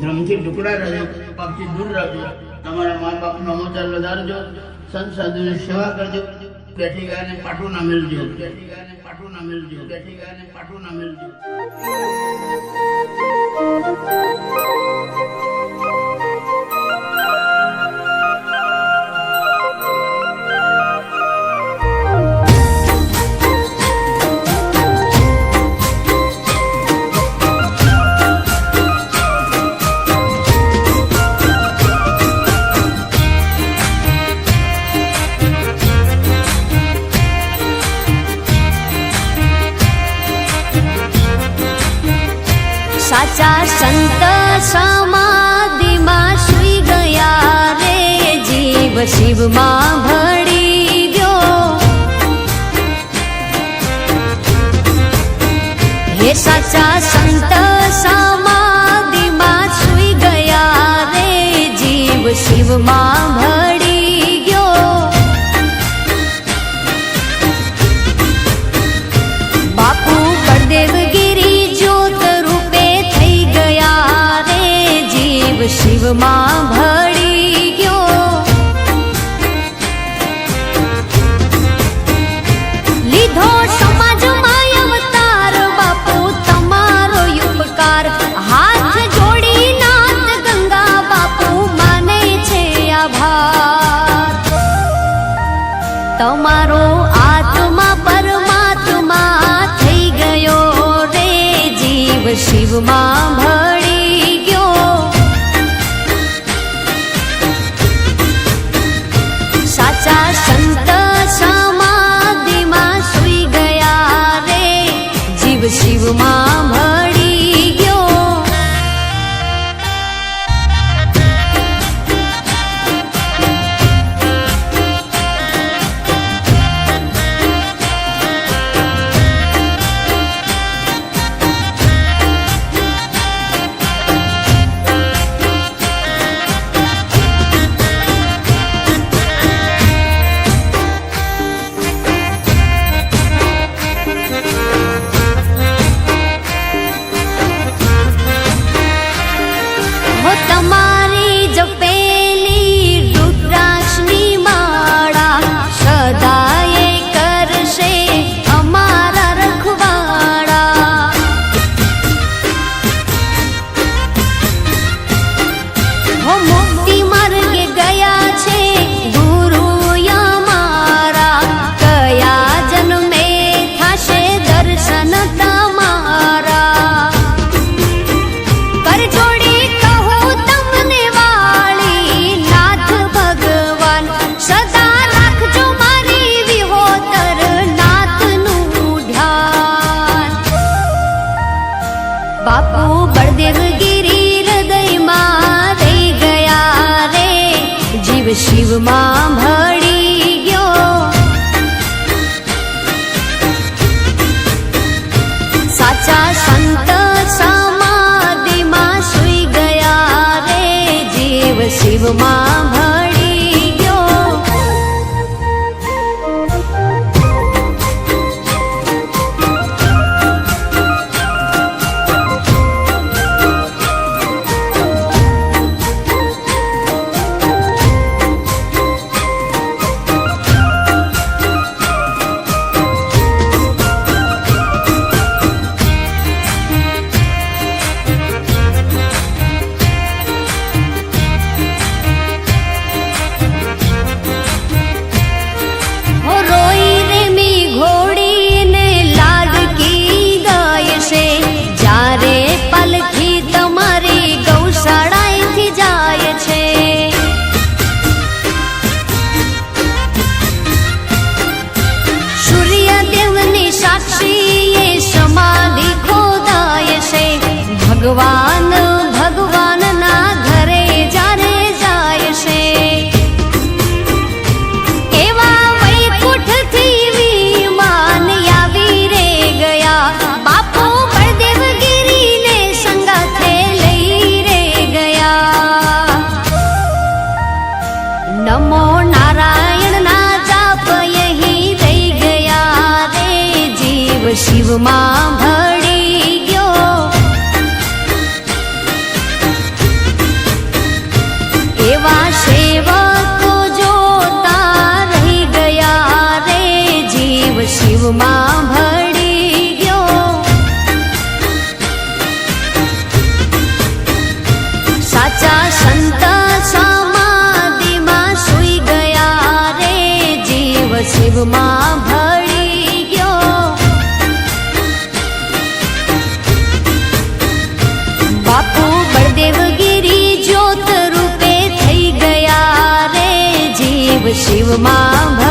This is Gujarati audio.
ધર્મથી ટુકડા રહેજો પાપથી દૂર રાખજો. તમારા મા બાપનો સમાચાર વધારજો સંત સાધુની સેવા કરજો. બેઠી ગાયને પાટું ના મેળજો બેઠી ગાયને પાટું ના મેળજો બેઠી ગાયને પાટું ના મેળજો સાચા સંત સમાધિમાં સુઈ ગયા રે જીવ શિવમાં ભળી ગયો. હે સાચા સંત સમાધિમાં સુઈ ગયા રે જીવ શિવમાં ભળી જીવ ભળી ગયો. લીધો સમાજમાં અવતાર બાપુ, તમારો ઉપકાર. હાથ જોડી નાથ ગંગા બાપુ, માને છે આભાર. તમારો આત્મા પરમાત્મા થઈ ગયો રે જીવ શિવમાં જીવ શિવમાં શિવમાં ભળી ગયો. સાચા સંત સમાધિમાં સુઈ ગયા રે જીવ શિવમાં. શિવ શિવમાં ભળી ગયો. એવા સેવકો જોતા રહી ગયા રે જીવ શિવમાં ભળી ગયો. સાચા સંત સમાધિમાં સુઈ ગયા રે જીવ શિવમાં But she were my mom.